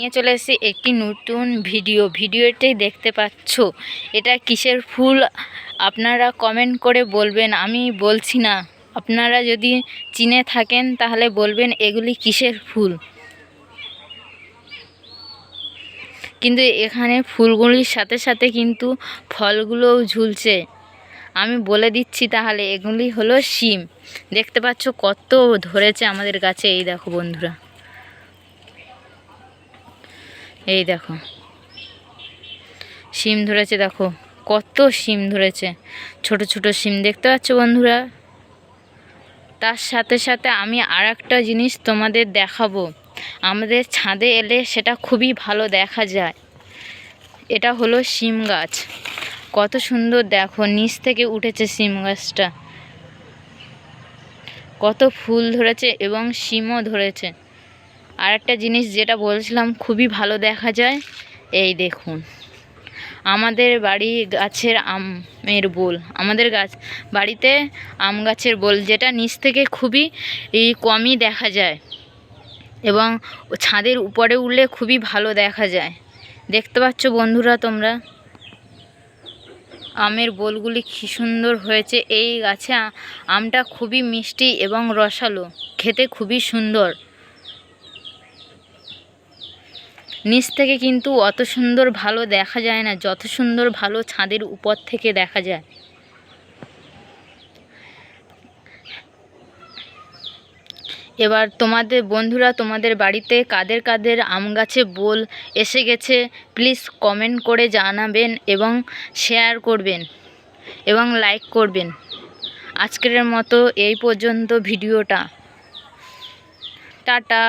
নিয়ে চলে এসেছি একটি নতুন ভিডিও। ভিডিওটাই দেখতে পাচ্ছ, এটা কিসের ফুল? আপনারা কমেন্ট করে বলবেন, আমি বলছি না। আপনারা যদি চিনে থাকেন, তাহলে বলবেন এগুলি কিসের ফুল। কিন্তু এখানে ফুলগুলির সাথে সাথে কিন্তু ফলগুলোও ঝুলছে। আমি বলে দিচ্ছি তাহলে, এগুলি হলো শিম। দেখতে পাচ্ছ কত ধরেছে আমাদের গাছে, এই দেখো বন্ধুরা। এই দেখো। শিম ধরেছে, দেখো। কত শিম ধরেছে। ছোট ছোট শিম দেখতে পাচ্ছ বন্ধুরা? তার সাথে সাথে আমি আর একটা জিনিস তোমাদের দেখাবো। আমাদের ছাদে এলে সেটা খুবই ভালো দেখা যায়। এটা হলো শিম গাছ। কত সুন্দর দেখো, নিচ থেকে উঠেছে শিম গাছটা। কত ফুল ধরেছে এবং শিমও ধরেছে। আর একটা জিনিস যেটা বলছিলাম, খুবই ভালো দেখা যায়, এই দেখুন। আমাদের বাড়ি গাছের আমের বোল, আমাদের গাছ, বাড়িতে আম গাছের বোল, যেটা নিচ থেকে খুবই কমই দেখা যায় এবং ছাদের উপরে উঠলে খুবই ভালো দেখা যায়। দেখতে পাচ্ছ বন্ধুরা তোমরা? আমের বোলগুলি কী সুন্দর হয়েছে। এই গাছে আমটা খুবই মিষ্টি এবং রসালো, খেতে খুবই সুন্দর। নিচ থেকে কিন্তু অত সুন্দর ভালো দেখা যায় না, যত সুন্দর ভালো ছাদের উপর থেকে দেখা যায়। এবার তোমাদের বন্ধুরা, তোমাদের বাড়িতে কাদের কাদের আম গাছে বোল এসে গেছে প্লিজ কমেন্ট করে জানাবেন এবং শেয়ার করবেন এবং লাইক করবেন। আজকের মতো এই পর্যন্ত ভিডিওটা। টাটা।